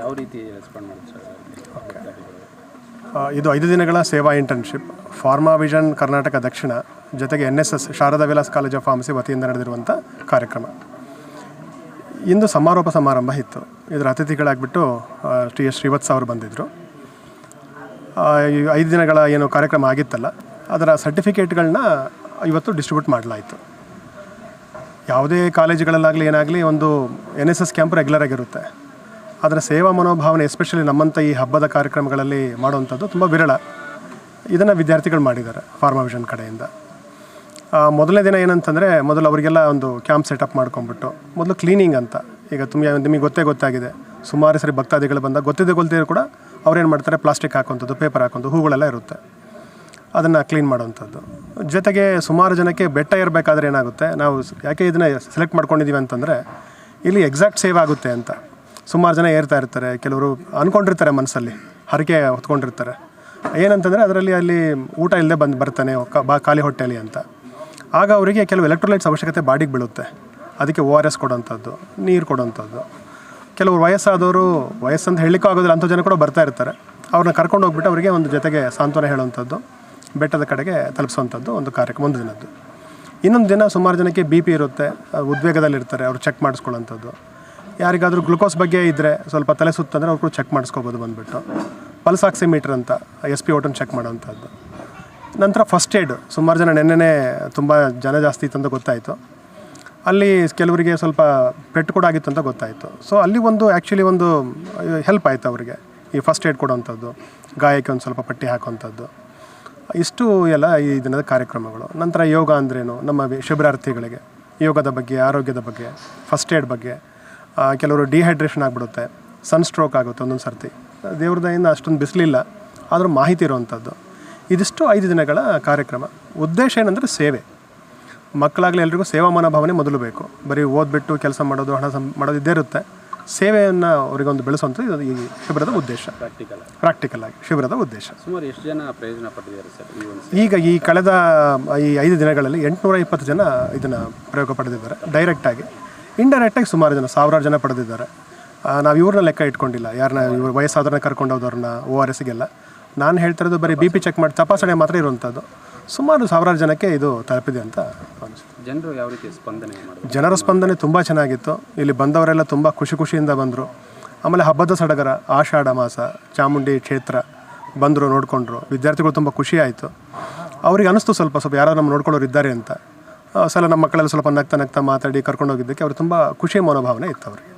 ಯಾವ ರೀತಿ ರೆಸ್ಪಾಂಡ್ ಮಾಡ್ತಾರೆ ಇದು ಐದು ದಿನಗಳ ಸೇವಾ ಇಂಟರ್ನ್ಶಿಪ್ ಫಾರ್ಮಾ ವಿಷನ್ ಕರ್ನಾಟಕ ದಕ್ಷಿಣ ಜೊತೆಗೆ N S S Sharada Vilas college of pharmacy ವತಿಯಿಂದ ನಡೆದಿರುವಂಥ ಕಾರ್ಯಕ್ರಮ. ಇಂದು ಸಮಾರೋಪ ಸಮಾರಂಭ ಇತ್ತು. ಇದರ ಅತಿಥಿಗಳಾಗ್ಬಿಟ್ಟು ಶ್ರೀ ಎಸ್ ಶ್ರೀವತ್ಸ ಅವರು ಬಂದಿದ್ದರು ಐದು ದಿನಗಳ ಏನು ಕಾರ್ಯಕ್ರಮ ಆಗಿತ್ತಲ್ಲ, ಅದರ ಸರ್ಟಿಫಿಕೇಟ್ಗಳನ್ನ ಇವತ್ತು ಡಿಸ್ಟ್ರಿಬ್ಯೂಟ್ ಮಾಡಲಾಯಿತು. ಯಾವುದೇ ಕಾಲೇಜುಗಳಲ್ಲಾಗಲಿ ಏನಾಗಲಿ ಒಂದು N S S camp regular ಆಗಿರುತ್ತೆ. ಅದರ ಸೇವಾ ಮನೋಭಾವನೆ ಎಸ್ಪೆಷಲಿ ನಮ್ಮಂಥ ಈ ಹಬ್ಬದ ಕಾರ್ಯಕ್ರಮಗಳಲ್ಲಿ ಮಾಡುವಂಥದ್ದು ತುಂಬ ವಿರಳ. ಇದನ್ನು ವಿದ್ಯಾರ್ಥಿಗಳು ಮಾಡಿದ್ದಾರೆ ಫಾರ್ಮಾವಿಷನ್ ಕಡೆಯಿಂದ. ಮೊದಲನೇ ದಿನ ಏನಂತಂದರೆ ಮೊದಲು ಅವರಿಗೆಲ್ಲ ಒಂದು ಕ್ಯಾಂಪ್ ಸೆಟಪ್ ಮಾಡ್ಕೊಂಬಿಟ್ಟು ಮೊದಲು ಕ್ಲೀನಿಂಗ್ ಅಂತ. ಈಗ ತುಂಬ ನಿಮಗೆ ಗೊತ್ತೇ ಗೊತ್ತಾಗಿದೆ. ಸುಮಾರು ಸರಿ ಭಕ್ತಾದಿಗಳು ಬಂದಾಗ ಗೊತ್ತಿದೆ ಗೊತ್ತಿದ್ರು ಕೂಡ ಅವ್ರೇನು ಮಾಡ್ತಾರೆ? ಪ್ಲಾಸ್ಟಿಕ್ ಹಾಕೋಂಥದ್ದು ಪೇಪರ್ ಹಾಕುವಂಥದ್ದು, ಹೂಗಳೆಲ್ಲ ಇರುತ್ತೆ. ಅದನ್ನು ಕ್ಲೀನ್ ಮಾಡುವಂಥದ್ದು. ಜೊತೆಗೆ ಸುಮಾರು ಜನಕ್ಕೆ ಬೆಟ್ಟ ಇರಬೇಕಾದ್ರೆ ಏನಾಗುತ್ತೆ? ನಾವು ಯಾಕೆ ಇದನ್ನು ಸೆಲೆಕ್ಟ್ ಮಾಡ್ಕೊಂಡಿದ್ದೀವಿ ಅಂತಂದರೆ, ಇಲ್ಲಿ ಎಕ್ಸಾಕ್ಟ್ ಸೇವ್ ಆಗುತ್ತೆ ಅಂತ. ಸುಮಾರು ಜನ ಏರ್ತಾ ಇರ್ತಾರೆ, ಕೆಲವರು ಅಂದ್ಕೊಂಡಿರ್ತಾರೆ ಮನಸ್ಸಲ್ಲಿ ಹರಕೆ ಹೊತ್ಕೊಂಡಿರ್ತಾರೆ. ಏನಂತಂದರೆ ಅದರಲ್ಲಿ ಅಲ್ಲಿ ಊಟ ಇಲ್ಲದೆ ಬಂದು ಬರ್ತಾನೆ ಬಾ, ಖಾಲಿ ಹೊಟ್ಟೆಯಲ್ಲಿ ಅಂತ. ಆಗ ಅವರಿಗೆ ಕೆಲವು ಎಲೆಕ್ಟ್ರೋಲೈಟ್ಸ್ ಅವಶ್ಯಕತೆ ಬಾಡಿಗೆ ಬೀಳುತ್ತೆ. ಅದಕ್ಕೆ ಓ ಆರ್ ಎಸ್ ಕೊಡೋಂಥದ್ದು, ನೀರು ಕೊಡೋಂಥದ್ದು. ಕೆಲವರು ವಯಸ್ಸಾದವರು, ವಯಸ್ಸಂತ ಹೇಳಲಿಕ್ಕೂ ಆಗೋದಿಲ್ಲ, ಅಂಥ ಜನ ಕೂಡ ಬರ್ತಾ ಇರ್ತಾರೆ. ಅವ್ರನ್ನ ಕರ್ಕೊಂಡು ಹೋಗ್ಬಿಟ್ಟು ಅವರಿಗೆ ಒಂದು ಜೊತೆಗೆ ಸಾಂತ್ವನ ಹೇಳುವಂಥದ್ದು ಬೆಟ್ಟದ ಕಡೆಗೆ ತಲುಪಿಸುವಂಥದ್ದು ಒಂದು ಕಾರ್ಯಕ್ರಮ, ಒಂದು ದಿನದ್ದು. ಇನ್ನೊಂದು ದಿನ ಸುಮಾರು ಜನಕ್ಕೆ ಬಿ ಪಿ ಇರುತ್ತೆ, ಉದ್ವೇಗದಲ್ಲಿರ್ತಾರೆ, ಅವರು ಚೆಕ್ ಮಾಡಿಸ್ಕೊಳ್ಳೋಂಥದ್ದು. ಯಾರಿಗಾದರೂ ಗ್ಲುಕೋಸ್ ಬಗ್ಗೆ ಇದ್ದರೆ ಸ್ವಲ್ಪ ತಲೆ ಸುತ್ತಂದರೆ ಅವ್ರು ಕೂಡ ಚೆಕ್ ಮಾಡಿಸ್ಕೋಬೋದು ಬಂದುಬಿಟ್ಟು. ಪಲ್ಸ್ ಆಕ್ಸಿಮೀಟ್ರ್ ಅಂತ, ಎಸ್ ಪಿ ಓಟನ್ ಚೆಕ್ ಮಾಡೋವಂಥದ್ದು. ನಂತರ ಫಸ್ಟ್ ಏಡ್ ಸುಮಾರು ಜನ ನೆನ್ನೆನೇ ತುಂಬ ಜನ ಜಾಸ್ತಿ ಇತ್ತು ಅಂತ ಗೊತ್ತಾಯಿತು. ಅಲ್ಲಿ ಕೆಲವರಿಗೆ ಸ್ವಲ್ಪ ಪೆಟ್ಟು ಕೂಡ ಆಗಿತ್ತು ಅಂತ ಗೊತ್ತಾಯಿತು. ಸೊ ಅಲ್ಲಿ ಒಂದು ಆ್ಯಕ್ಚುಲಿ ಒಂದು ಹೆಲ್ಪ್ ಆಯಿತು ಅವರಿಗೆ, ಈ ಫಸ್ಟ್ ಏಡ್ ಕೊಡೋವಂಥದ್ದು, ಗಾಯಕ್ಕೆ ಒಂದು ಸ್ವಲ್ಪ ಪಟ್ಟಿ ಹಾಕುವಂಥದ್ದು. ಇಷ್ಟು ಎಲ್ಲ ಈ ದಿನದ ಕಾರ್ಯಕ್ರಮಗಳು. ನಂತರ ಯೋಗ ಅಂದ್ರೇನು, ನಮ್ಮ ಶಿಬಿರಾರ್ಥಿಗಳಿಗೆ ಯೋಗದ ಬಗ್ಗೆ, ಆರೋಗ್ಯದ ಬಗ್ಗೆ ಫಸ್ಟ್ ಏಡ್ ಬಗ್ಗೆ. ಕೆಲವರು ಡಿಹೈಡ್ರೇಷನ್ ಆಗಿಬಿಡುತ್ತೆ ಸನ್ ಸ್ಟ್ರೋಕ್ ಆಗುತ್ತೆ ಒಂದೊಂದು ಸರ್ತಿ. ದೇವ್ರ ದಯಿಂದ ಅಷ್ಟೊಂದು ಬಿಸಿಲಿಲ್ಲ ಆದರೂ ಮಾಹಿತಿ ಇರುವಂಥದ್ದು ಇದಿಷ್ಟು ಐದು ದಿನಗಳ ಕಾರ್ಯಕ್ರಮ. ಉದ್ದೇಶ ಏನಂದರೆ ಸೇವೆ. ಮಕ್ಕಳಾಗಲಿ ಎಲ್ರಿಗೂ ಸೇವಾ ಮನೋಭಾವನೆ ಮೊದಲು ಬೇಕು. ಬರೀ ಓದ್ಬಿಟ್ಟು ಕೆಲಸ ಮಾಡೋದು ಹಣ ಸಂ ಮಾಡೋದು ಇದ್ದೇ ಇರುತ್ತೆ. ಸೇವೆಯನ್ನು ಅವರಿಗೊಂದು ಬೆಳೆಸುವಂಥದ್ದು ಇದು ಈ ಶಿಬಿರದ ಉದ್ದೇಶ. ಪ್ರಾಕ್ಟಿಕಲ್ ಪ್ರಾಕ್ಟಿಕಲ್ ಆಗಿ ಶಿಬಿರದ ಉದ್ದೇಶ. ಸುಮಾರು ಎಷ್ಟು ಜನ ಪ್ರಯೋಜನ ಪಡೆದಿದ್ದಾರೆ ಸರ್ ಈಗ ಈ ಕಳೆದ ಈ ಐದು ದಿನಗಳಲ್ಲಿ ಎಂಟುನೂರ ಇಪ್ಪತ್ತು ಜನ ಇದನ್ನು ಪ್ರಯೋಗ ಪಡೆದಿದ್ದಾರೆ ಡೈರೆಕ್ಟಾಗಿ ಇಂಡೈರೆಕ್ಟಾಗಿ ಸುಮಾರು ಜನ ಸಾವಿರಾರು ಜನ ಪಡೆದಿದ್ದಾರೆ. ನಾವು ಇವ್ರನ್ನ ಲೆಕ್ಕ ಇಟ್ಕೊಂಡಿಲ್ಲ. ಯಾರನ್ನ ಇವ್ರು ವಯಸ್ಸಾದ್ರನ್ನ ಕರ್ಕೊಂಡು ಹೋದವ್ರನ್ನ ಓ ಆರ್ ಎಸ್ಗೆಲ್ಲ ನಾನು ಹೇಳ್ತಿರೋದು ಬರೀ ಬಿ ಪಿ ಚೆಕ್ ಮಾಡಿ ತಪಾಸಣೆ ಮಾತ್ರ ಇರುವಂಥದ್ದು ಸುಮಾರು ಸಾವಿರಾರು ಜನಕ್ಕೆ ಇದು ತಲುಪಿದೆ ಅಂತ ಜನರು ಯಾವ ರೀತಿ ಸ್ಪಂದನೆ ಜನರ ಸ್ಪಂದನೆ ತುಂಬ ಚೆನ್ನಾಗಿತ್ತು. ಇಲ್ಲಿ ಬಂದವರೆಲ್ಲ ತುಂಬ ಖುಷಿ ಖುಷಿಯಿಂದ ಬಂದರು. ಆಮೇಲೆ ಹಬ್ಬದ ಸಡಗರ ಆಷಾಢ ಮಾಸ ಚಾಮುಂಡಿ ಕ್ಷೇತ್ರ ಬಂದರು ನೋಡಿಕೊಂಡ್ರು. ವಿದ್ಯಾರ್ಥಿಗಳು ತುಂಬ ಖುಷಿ ಆಯಿತು. ಅವ್ರಿಗೆ ಅನಿಸ್ತು ಸ್ವಲ್ಪ ಸ್ವಲ್ಪ ಯಾರಾದ್ರೂ ನಮ್ಮ ನೋಡ್ಕೊಳ್ಳೋರು ಇದ್ದಾರೆ ಅಂತ. ಸಲ ನಮ್ಮ ಮಕ್ಕಳೆಲ್ಲ ಸ್ವಲ್ಪ ನಗ್ತಾ ನಗ್ತಾ ಮಾತಾಡಿ ಕರ್ಕೊಂಡು ಹೋಗಿದ್ದಕ್ಕೆ ಅವ್ರು ತುಂಬ ಖುಷಿ ಮನೋಭಾವನೆ ಇತ್ತು ಅವ್ರಿಗೆ.